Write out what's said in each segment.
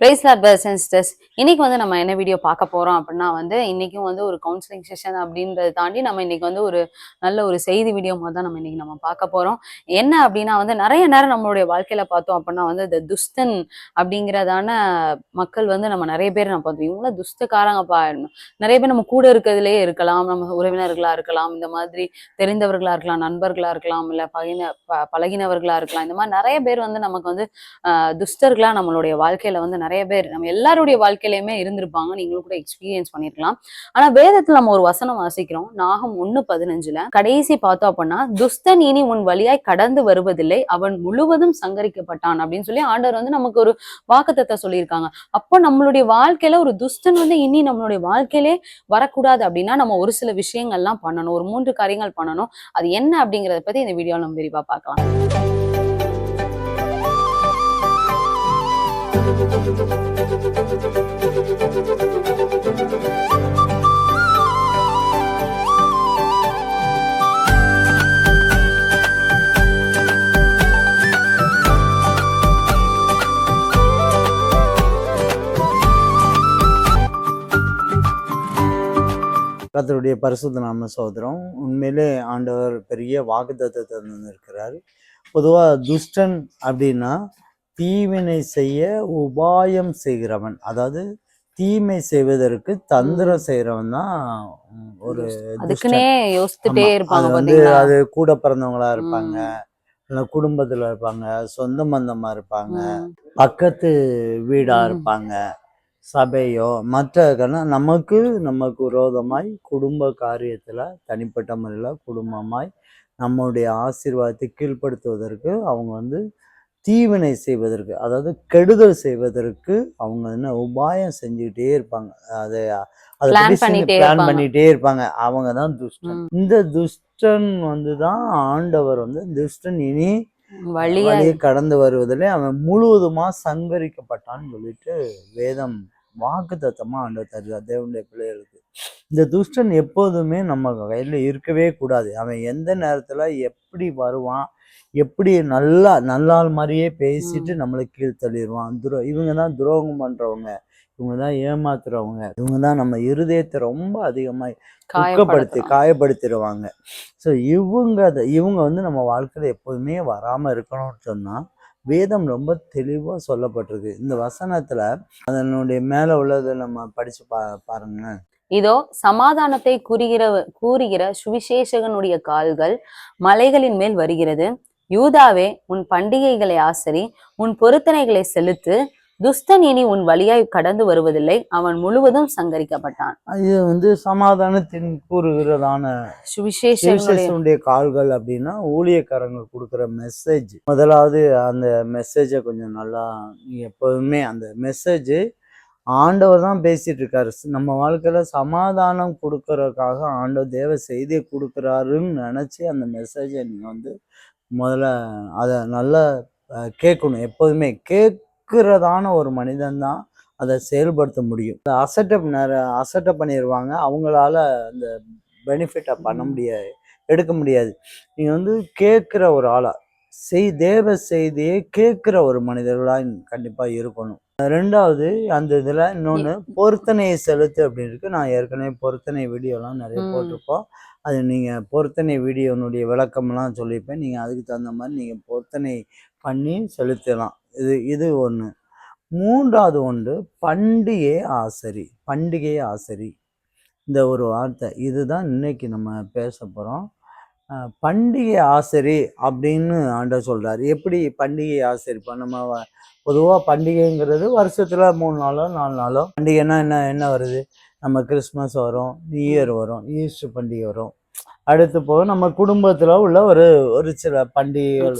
Price lot person and இன்னைக்கு வந்து நம்ம என்ன வீடியோ பார்க்க போறோம் அப்படின்னா வந்து இன்னைக்கும் வந்து ஒரு கவுன்சிலிங் செஷன் அப்படின்றத தாண்டி நம்ம இன்னைக்கு வந்து ஒரு நல்ல ஒரு செய்தி வீடியோ மாதிரி தான் நம்ம இன்னைக்கு நம்ம பார்க்க போறோம். என்ன அப்படின்னா வந்து நிறைய நேரம் நம்மளுடைய வாழ்க்கையில பார்த்தோம் அப்படின்னா வந்து இந்த துஸ்தன் அப்படிங்கிறதான மக்கள் வந்து நம்ம நிறைய பேர் நம்ம பார்த்தோம். இவங்கள துஸ்தக்காரங்கப்பா. நிறைய பேர் நம்ம கூட இருக்கிறதுலேயே இருக்கலாம் நம்ம உறவினர்களா இருக்கலாம் இந்த மாதிரி தெரிந்தவர்களா இருக்கலாம் நண்பர்களா இருக்கலாம் இல்ல பகின ப- பழகினவர்களா இருக்கலாம். இந்த மாதிரி நிறைய பேர் வந்து நமக்கு வந்து ஆஹ் துஸ்தர்களா நம்மளுடைய வாழ்க்கையில வந்து நிறைய பேர் நம்ம எல்லாருடைய வாழ்க்கையிலயுமே இருந்திருப்பாங்க. நீங்களும் கூட எக்ஸ்பீரியன்ஸ் பண்ணிருக்கலாம். ஆனா வேதத்துல நம்ம ஒரு வசனம் வாசிக்கிறோம். நாகம் ஒண்ணு பதினஞ்சுல கடைசி பார்த்தோம் அப்படின்னா துஸ்தன் இனி உன் வழியாய் கடந்து வருவதில்லை. அவன் முழுவதும் சங்கரிக்கப்பட்டான். அப்படின்னு சொல்லி ஆண்டவர் வந்து நமக்கு ஒரு வாக்குத்தத்தை சொல்லியிருக்காங்க. அப்போ நம்மளுடைய வாழ்க்கையில ஒரு துஸ்தன் வந்து இனி நம்மளுடைய வாழ்க்கையிலே வரக்கூடாது அப்படின்னா நம்ம ஒரு சில விஷயங்கள்லாம் பண்ணணும். ஒரு மூன்று காரியங்கள் பண்ணணும். அது என்ன அப்படிங்கறத பத்தி இந்த வீடியோல நம்ம விரிவா பார்க்கலாம். கத்தருடைய பரிசுத்த நாம சோதரம் உண்மையிலே ஆண்டவர் பெரிய வாக்குத்தத்தை தந்திருக்கிறார் பொதுவாக துஷ்டன் அப்படின்னா தீவினை செய்ய உபாயம் செய்கிறவன். அதாவது தீமை செய்வதற்கு தந்திரம் செய்கிறவன் தான் ஒரு அதுக்குன்னே ஆமா, இருப்பாங்க வந்து அது கூட பிறந்தவங்களா இருப்பாங்க. இல்லை குடும்பத்துல இருப்பாங்க சொந்த பந்தமா இருப்பாங்க பக்கத்து வீடா. இருப்பாங்க சபையோ மற்ற நமக்கு நமக்கு விரோதமாய் குடும்ப காரியத்துல தனிப்பட்ட முறையில் குடும்பமாய் நம்முடைய ஆசீர்வாதத்தை கீழ்ப்படுத்துவதற்கு அவங்க வந்து தீவினை செய்வதற்கு அதாவது கெடுதல் செய்வதற்கு அவங்க என்ன உபாயம் செஞ்சுக்கிட்டே இருப்பாங்க. அதை அதை பிளான். பண்ணிட்டே இருப்பாங்க. அவங்க தான் துஷ்டன். இந்த துஷ்டன் வந்து தான் ஆண்டவர் வந்து துஷ்டன் இனி வழியா வழியை கடந்து வருவதிலே அவன் முழுவதுமா சங்கரிக்கப்பட்டான்னு சொல்லிட்டு வேதம் வாக்கு தத்தமா ஆண்டவர் தருகிறார். தேவனுடைய பிள்ளைகளுக்கு. இந்த துஷ்டன் எப்போதுமே நம்ம கையில இருக்கவே கூடாது. அவன் எந்த நேரத்துல எப்படி வருவான் எப்படி நல்லா நல்லாள் மாதிரியே பேசிட்டு நம்மளை கீழ் தள்ளிடுவான் துரோ இவங்க தான் துரோகம் பண்றவங்க. இவங்க தான் ஏமாத்துறவங்க. இவங்க தான் நம்ம இருதயத்தை ரொம்ப அதிகமாக துக்கப்படுத்தி காயப்படுத்தலாம். காயப்படுத்திடுவாங்க ஸோ இவங்க இவங்க வந்து நம்ம வாழ்க்கையில் எப்போதுமே வராமல் இருக்கணும்னு சொன்னால் வேதம் ரொம்ப தெளிவாக சொல்லப்பட்டிருக்கு. இந்த வசனத்தில் அதனுடைய மேலே உள்ளதை நம்ம படித்து பா பாருங்களேன். இதோ சமாதானத்தை கூறுகிற கூறுகிற சுவிசேஷகனுடைய கால்கள் மலைகளின் மேல் வருகிறது. யூதாவே உன் பண்டிகைகளை ஆசரி உன் பொருத்தனைகளை செலுத்து துஸ்தன் இனி உன் வழியாய் கடந்து வருவதில்லை அவன் முழுவதும் சங்கரிக்கப்பட்டான். இது வந்து சமாதானத்தின் கூறுகிறதான சுவிசேஷனுடைய கால்கள் அப்படின்னா ஊழியக்காரங்க கொடுக்குற மெசேஜ் முதலாவது அந்த மெசேஜை கொஞ்சம் நல்லா எப்போதுமே அந்த மெசேஜ் ஆண்டவர் தான் பேசிட்டு இருக்காரு. நம்ம வாழ்க்கையில சமாதானம் கொடுக்கறதுக்காக ஆண்டவர் தேவ செய்தியை கொடுக்குறாருன்னு நினைச்சு அந்த மெசேஜை நீங்க வந்து முதல்ல அதை நல்லா கேட்கணும். எப்போதுமே கேட்குறதான ஒரு மனிதன் தான் அதை செயல்படுத்த முடியும். இந்த அசட்டப் நிறைய அசட்டப் பண்ணிடுவாங்க அவங்களால அந்த பெனிஃபிட்டை பண்ண முடியாது எடுக்க முடியாது. நீங்கள் வந்து கேட்குற ஒரு ஆளாக செய் தேவ செய்தியை கேட்குற ஒரு மனிதர்களாக கண்டிப்பாக இருக்கணும். ரெண்டாவது அந்த இதில் இன்னொன்று பொருத்தனையை செலுத்து அப்படின்னு இருக்கு. நான் ஏற்கனவே பொருத்தனை வீடியோலாம் நிறைய. போட்டிருப்போம். அது நீங்கள் பொருத்தனை வீடியோனுடைய விளக்கம்லாம் சொல்லியிருப்பேன். நீங்கள் அதுக்கு தகுந்த மாதிரி நீங்கள் பொருத்தனை பண்ணி செலுத்தலாம். இது இது ஒன்று மூன்றாவது ஒன்று பண்டிகை ஆசரி பண்டிகை ஆசரி. இந்த ஒரு வார்த்தை. இதுதான் இன்னைக்கு நம்ம பேச போகிறோம் பண்டிகை ஆசரி அப்படின்னு ஆண்டவர் சொல்றாரு. எப்படி பண்டிகை ஆசரிப்போம் நம்ம பொதுவாக பண்டிகைங்கிறது வருஷத்தில் மூணு நாளோ நாலு நாளோ. பண்டிகைன்னா என்ன என்ன வருது? நம்ம கிறிஸ்மஸ் வரும் நியூ இயர் வரும் ஈஸ்டர் பண்டிகை வரும். அடுத்து போக நம்ம குடும்பத்தில் உள்ள ஒரு ஒரு சில பண்டிகைகள்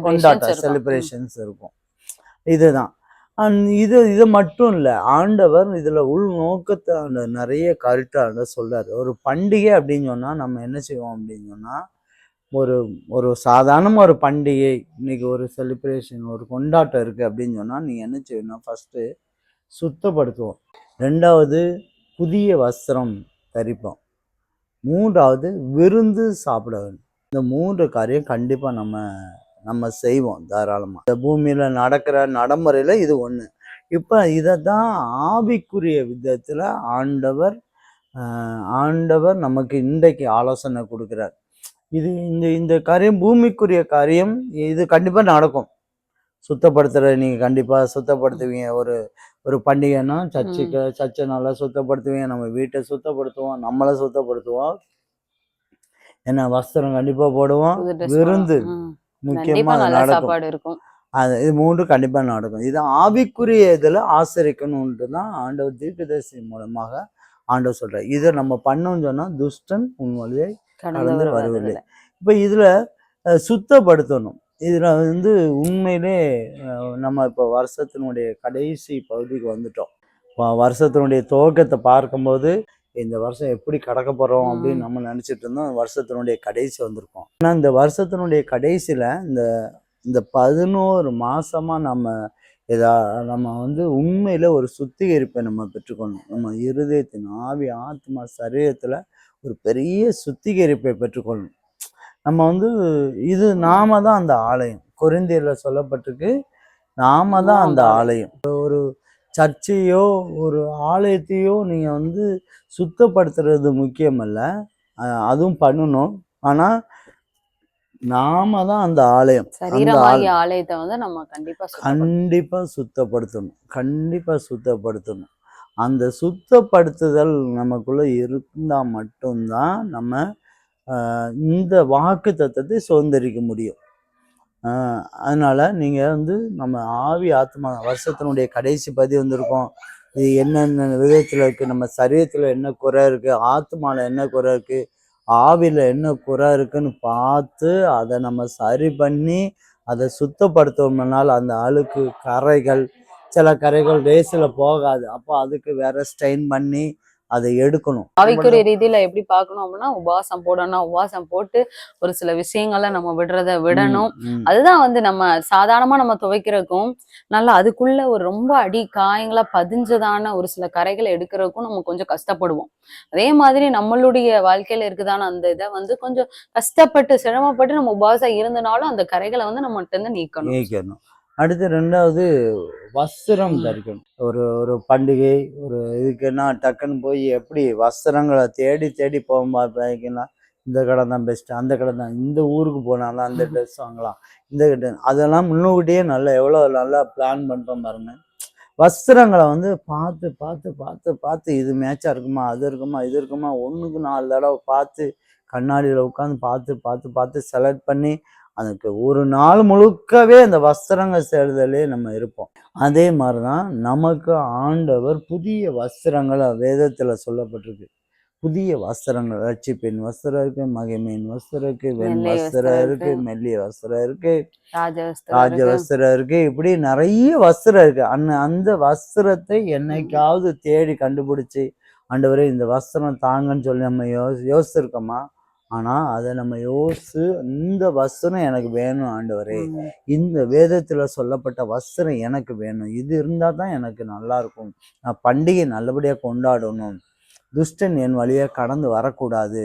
கொண்டாட்டம் செலிப்ரேஷன் செலிப்ரேஷன்ஸ் இருக்கும். இதுதான். இது இது மட்டும் இல்லை. ஆண்டவர் இதில் உள் நோக்கத்தை அந்த நிறைய கருத்தை சொல்கிறார் ஒரு பண்டிகை அப்படின்னு சொன்னால் நம்ம என்ன செய்வோம் அப்படின்னு சொன்னால் ஒரு ஒரு சாதாரண ஒரு பண்டிகை இன்னைக்கு ஒரு செலிப்ரேஷன் ஒரு கொண்டாட்டம் இருக்குது அப்படின்னு சொன்னால் நீங்கள் என்ன செய்யணும் ஃபஸ்ட்டு சுத்தப்படுத்துவோம். ரெண்டாவது புதிய வஸ்திரம் தரிப்போம். மூன்றாவது விருந்து சாப்பிட வேண்டும். இந்த மூன்று காரியம் கண்டிப்பாக நம்ம நம்ம செய்வோம் தாராளமாக இந்த பூமியில் நடக்கிற நடைமுறையில் இது ஒன்று இப்போ இதை தான் ஆவிக்குரிய விதத்தில் ஆண்டவர் ஆண்டவர் நமக்கு இன்றைக்கு ஆலோசனை கொடுக்குறார். இது இந்த இந்த காரியம் பூமிக்குரிய காரியம் இது கண்டிப்பாக நடக்கும். சுத்தப்படுத்துகிற நீங்கள் கண்டிப்பாக சுத்தப்படுத்துவீங்க. ஒரு ஒரு பண்டிகைன்னா சர்ச்சுக்கு சர்ச்சை நல்லா சுத்தப்படுத்துவீங்க. நம்ம வீட்டை சுத்தப்படுத்துவோம் நம்மளை சுத்தப்படுத்துவோம். என்ன வஸ்திரம் கண்டிப்பாக போடுவோம். விருந்து. போடணும். ம். முக்கியமாக கண்டிப்பா அது நல்ல நடக்கும். சாப்பாடு இருக்கும். அது இது மூன்றும் கண்டிப்பாக நடக்கும். இது ஆவிக்குரிய இதில் ஆசரிக்கணுன்ட்டு தான் ஆண்டவர் தீர்க்கதரிசி மூலமாக ஆண்டவர் சொல்கிறார் இதை நம்ம பண்ணோம்னு சொன்னால் துஷ்டன் உன் வழியை கடந்து வருவதில்லை. இப்போ இதில் சுத்தப்படுத்தணும். இதில் வந்து உண்மையிலே நம்ம இப்போ வருஷத்தினுடைய கடைசி பகுதிக்கு வந்துட்டோம். வருஷத்தினுடைய துவக்கத்தை பார்க்கும்போது இந்த வருஷம் எப்படி கடக்க போகிறோம். அப்படின்னு நம்ம நினச்சிட்டு இருந்தோம். வருஷத்தினுடைய கடைசி வந்திருக்கோம். ஆனால் இந்த வருஷத்தினுடைய கடைசியில் இந்த இந்த பதினோரு மாசமாக நம்ம இதா நம்ம வந்து உண்மையில் ஒரு சுத்திகரிப்பை நம்ம பெற்றுக்கொள்ளணும் நம்ம இருதயத்தின் ஆவி ஆத்மா சரீரத்தில் ஒரு பெரிய சுத்திகரிப்பை பெற்றுக்கொள்ளணும் நம்ம வந்து இது நாம தான் அந்த ஆலயம். கொரிந்தியர்ல சொல்லப்பட்டிருக்கு. நாம தான் அந்த ஆலயம். ஒரு சர்ச்சையோ ஒரு ஆலயத்தையோ நீங்க வந்து சுத்தப்படுத்துறது முக்கியமல்ல. அதுவும் பண்ணணும். ஆனா நாம தான் அந்த ஆலயம். ஆலயத்தை வந்து நம்ம கண்டிப்பா சுத்தப்படுத்தணும். கண்டிப்பா சுத்தப்படுத்தணும். கண்டிப்பா சுத்தப்படுத்தணும். அந்த சுத்தப்படுத்துதல் நமக்குள்ள இருந்தா மட்டும்தான் நம்ம இந்த வாக்கு தத்தத்தை சுதந்திரிக்க முடியும். அதனால நீங்கள் வந்து நம்ம ஆவி ஆத்மா வருஷத்தினுடைய கடைசி பதி வந்திருக்கோம். இது என்னென்ன விதத்தில் இருக்குது நம்ம சரீரத்தில் என்ன குறை இருக்குது ஆத்மாவில் என்ன குறை இருக்குது ஆவியில் என்ன குறை இருக்குன்னு பார்த்து அதை நம்ம சரி பண்ணி அதை சுத்தப்படுத்தோம்னால் அந்த அழுக்கு கரைகள் சில கரைகள் ரேஸில் போகாது. அப்போ அதுக்கு வேறு ஸ்ட்ரெயின் பண்ணி அதை எடுக்கணும். ஆவிக்குரிய ரீதியில எப்படி பார்க்கணும் அப்படின்னா உபவாசம் போடணும். உபவாசம் போட்டு ஒரு சில விஷயங்களை நம்ம விடுறத விடணும். அதுதான் வந்து நம்ம சாதாரணமா நம்ம துவைக்கிறதுக்கும் நல்லா அதுக்குள்ள ஒரு ரொம்ப அடி காயங்களா பதிஞ்சதான ஒரு சில கரைகளை எடுக்கிறதுக்கும் நம்ம கொஞ்சம் கஷ்டப்படுவோம். அதே மாதிரி நம்மளுடைய வாழ்க்கையில இருக்குதான அந்த இதை வந்து கொஞ்சம் கஷ்டப்பட்டு சிரமப்பட்டு நம்ம உபவாசம் இருந்தனாலும் அந்த கரைகளை வந்து நம்ம இருந்து நீக்கணும். நீக்கணும். அடுத்து ரெண்டாவது வஸ்திரம் தரிக்கணும். ஒரு ஒரு பண்டிகை ஒரு இதுக்குன்னா டக்குன்னு போய் எப்படி வஸ்திரங்களை தேடி தேடி போகும்போது இந்த கடை தான் பெஸ்ட்டு அந்த கடை தான் இந்த ஊருக்கு போனாலும் அந்த ட்ரெஸ் வாங்கலாம் இந்த கடை அதெல்லாம் முன்னுக்கிட்டே நல்லா எவ்வளோ நல்லா பிளான் பண்ணுறோம் பாருங்க. வஸ்திரங்களை வந்து பார்த்து பார்த்து பார்த்து பார்த்து இது மேட்சாக இருக்குமா அது இருக்குமா இது இருக்குமா ஒன்றுக்கு நாலு தடவை பார்த்து கண்ணாடியில் உட்காந்து பார்த்து பார்த்து பார்த்து செலக்ட் பண்ணி அதுக்கு ஒரு நாள் முழுக்கவே அந்த வஸ்திரங்கள் தேடுதலே நம்ம இருப்போம். அதே மாதிரி தான் நமக்கு ஆண்டவர் புதிய வஸ்திரங்களை வேதத்தில் சொல்லப்பட்டிருக்கு. புதிய வஸ்திரங்கள் ரட்சிப்பின் வஸ்திரம் இருக்கு மகிமையின் வஸ்திரம் இருக்கு வெண் வஸ்திரம் இருக்கு. மெல்லிய வஸ்திரம் இருக்கு ராஜ. வஸ்திரம் இருக்கு. இப்படி நிறைய வஸ்திரம் இருக்கு. அந்த அந்த வஸ்திரத்தை என்னைக்காவது தேடி கண்டுபிடிச்சு ஆண்டவரே இந்த வஸ்திரம் தாங்கன்னு சொல்லி நம்ம யோ யோசிச்சிருக்கோமா? ஆனா அதை நம்ம யோசிச்சு இந்த வஸ்திரம் எனக்கு வேணும் ஆண்டவரே. இந்த வேதத்துல சொல்லப்பட்ட வஸ்திரம் எனக்கு வேணும். இது இருந்தா தான் எனக்கு நல்லா இருக்கும். நான் பண்டிகை நல்லபடியா கொண்டாடணும். துஷ்டன் என் வழியா கடந்து வரக்கூடாது.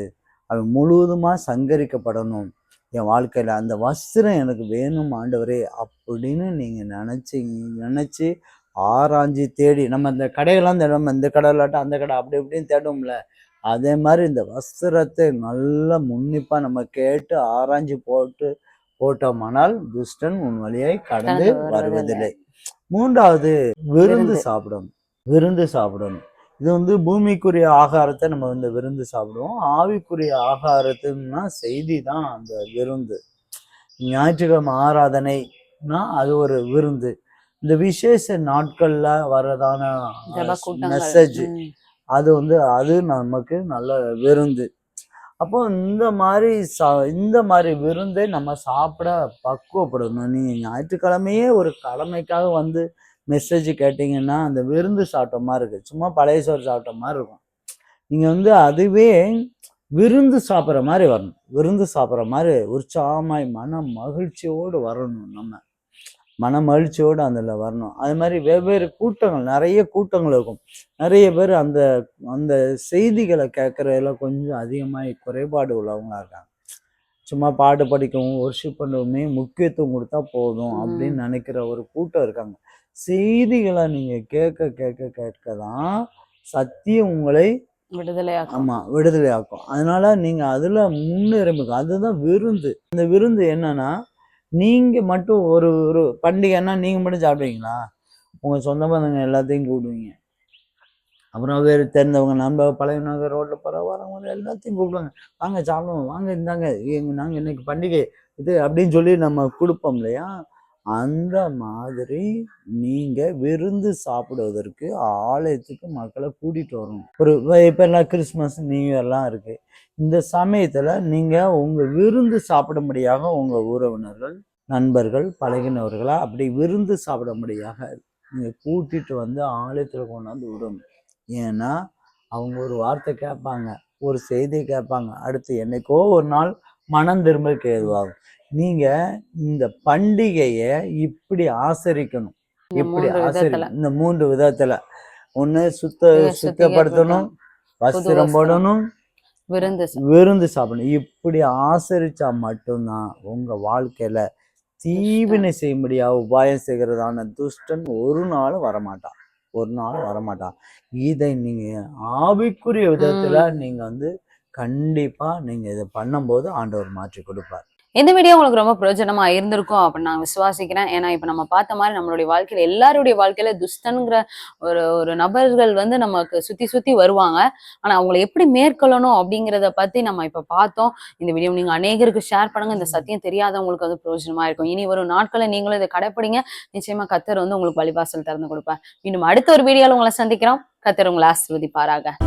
அவன் முழுவதுமா சங்கரிக்கப்படணும். என் வாழ்க்கையில அந்த வஸ்திரம் எனக்கு வேணும் ஆண்டவரே அப்படின்னு நீங்க நினைச்சு நினைச்சு ஆராய்ஞ்சு தேடி நம்ம இந்த கடையெல்லாம் தேடும் இந்த கடை இல்லாட்டா அந்த கடை அப்படி இப்படின்னு தேடும்ல அதே மாதிரி இந்த வஸ்திரத்தை நல்லா முன்னிப்பா நம்ம கேட்டு ஆராய்ஞ்சு போட்டு போட்டோமானால் துஷ்டன் உன் வழியை கடந்து வருவதில்லை. மூன்றாவது விருந்து. சாப்பிடணும் விருந்து சாப்பிடணும் இது வந்து பூமிக்குரிய ஆகாரத்தை நம்ம வந்து விருந்து சாப்பிடுவோம் ஆவிக்குரிய ஆகாரத்துன்னா செய்தி தான் அந்த விருந்து ஞாயிற்றுக்கிழமை ஆராதனைனா அது ஒரு விருந்து இந்த விசேஷ நாட்கள்ல கூட்டங்கள். மெசேஜ். அது வந்து அது நமக்கு நல்ல விருந்து. அப்போ இந்த மாதிரி சா இந்த மாதிரி விருந்தை நம்ம சாப்பிட பக்குவப்படணும் நீங்கள் ஞாயிற்றுக்கிழமையே ஒரு கடமைக்காக வந்து மெசேஜ் கேட்டிங்கன்னா அந்த விருந்து சாப்பிட்ட மாதிரி இருக்குது சும்மா பழைய சோறு சாப்பிட்ட மாதிரி இருக்கும். நீங்கள் வந்து அதுவே விருந்து சாப்பிட்ற மாதிரி வரணும். விருந்து சாப்பிட்ற மாதிரி உற்சாகமாய் மன மகிழ்ச்சியோடு வரணும் நம்ம. மன மகிழ்ச்சியோடு அதில் வரணும். அது மாதிரி வெவ்வேறு கூட்டங்கள் நிறைய கூட்டங்கள் இருக்கும். நிறைய பேர் அந்த அந்த செய்திகளை கேட்குறதுல கொஞ்சம் அதிகமாக குறைபாடு உள்ளவங்களா இருக்காங்க. சும்மா பாட்டு படிக்கவும் ஒர்ஷிப் பண்ணவுமே முக்கியத்துவம் கொடுத்தா போதும். அப்படின்னு நினைக்கிற ஒரு கூட்டம் இருக்காங்க. செய்திகளை நீங்க கேட்க கேட்க கேட்க தான் சத்தியம் உங்களை விடுதலையாக்கும். ஆமா விடுதலையாக்கும். அதனால நீங்க அதுல முன்னுரிமைக்கும் அதுதான் விருந்து. இந்த விருந்து என்னன்னா நீங்கள் மட்டும் ஒரு ஒரு பண்டிகைன்னா நீங்கள் மட்டும் சாப்பிடுவீங்களா? உங்கள் சொந்த பந்தங்க எல்லாத்தையும் கூப்பிடுவீங்க. அப்புறம் வேறு தெரிந்தவங்க நம்ம பழையவங்க ரோட்டில் போகிற வரவங்க எல்லாத்தையும் கூப்பிடுவாங்க. வாங்க சாப்பிடுவோம். வாங்க இந்தாங்க எங்கள் நாங்கள் இன்றைக்கி பண்டிகை. இது அப்படின்னு சொல்லி நம்ம கொடுப்போம் இல்லையா? அந்த மாதிரி நீங்க விருந்து சாப்பிடுவதற்கு ஆலயத்துக்கு மக்களை கூட்டிட்டு வரணும். ஒரு இப்ப எல்லாம் கிறிஸ்மஸ் நியூ இயர்லாம் இருக்கு. இந்த சமயத்துல நீங்க உங்க விருந்து சாப்பிடும்படியாக உங்க உறவினர்கள் நண்பர்கள் பழகினவர்களா அப்படி விருந்து சாப்பிடும்படியாக நீங்க கூட்டிட்டு வந்து ஆலயத்துல கொண்டாந்து விடணும். ஏன்னா அவங்க ஒரு வார்த்தை கேட்பாங்க ஒரு செய்தியை கேட்பாங்க. அடுத்து என்னைக்கோ ஒரு நாள் மனம் திரும்ப ஏதுவாகும். நீங்க இந்த பண்டிகையை இப்படி ஆசரிக்கணும். இந்த எப்படி மூன்று ஆசரி விதத்துல இந்த மூன்று விதத்துல. ஒண்ணு சுத்த சுத்தப்படுத்தணும் வஸ்திரம். போடணும் விருந்து விருந்து சாப்பிடணும். இப்படி ஆசரிச்சா மட்டும்தான் உங்க வாழ்க்கையில தீவினை செய்யும்படியா உபாயம் செய்கிறதான துஷ்டன் ஒரு நாளும் வரமாட்டான். ஒரு நாளும் வரமாட்டான். இதை நீங்க ஆவிக்குரிய விதத்துல நீங்க வந்து கண்டிப்பா நீங்க இதை பண்ணும்போது ஆண்டவர் மாற்றி கொடுப்பார். இந்த வீடியோ உங்களுக்கு ரொம்ப பிரயோஜனமா இருந்திருக்கும் அப்படின்னு நான் விசுவாசிக்கிறேன். ஏன்னா இப்ப நம்ம பார்த்த மாதிரி நம்மளுடைய வாழ்க்கையில எல்லாருடைய வாழ்க்கையில துஷ்டனுங்கிற ஒரு ஒரு நபர்கள் வந்து நமக்கு சுத்தி சுத்தி வருவாங்க. ஆனா அவங்களை எப்படி மேற்கொள்ளணும் அப்படிங்கிறத பத்தி நம்ம இப்ப பார்த்தோம். இந்த வீடியோ நீங்க அநேகருக்கு ஷேர் பண்ணுங்க. இந்த சத்தியம் தெரியாதவங்களுக்கு வந்து பிரயோஜனமா இருக்கும். இனி வரும் நாட்களை நீங்களும் இதை கடைப்பிடிங்க. நிச்சயமா கத்தர் வந்து உங்களுக்கு வழிவாசல் திறந்து கொடுப்பார். இன்னும் அடுத்த ஒரு வீடியோவில் உங்களை சந்திக்கிறோம். கத்தர் உங்களை ஆசிர்வதிப்பாராக.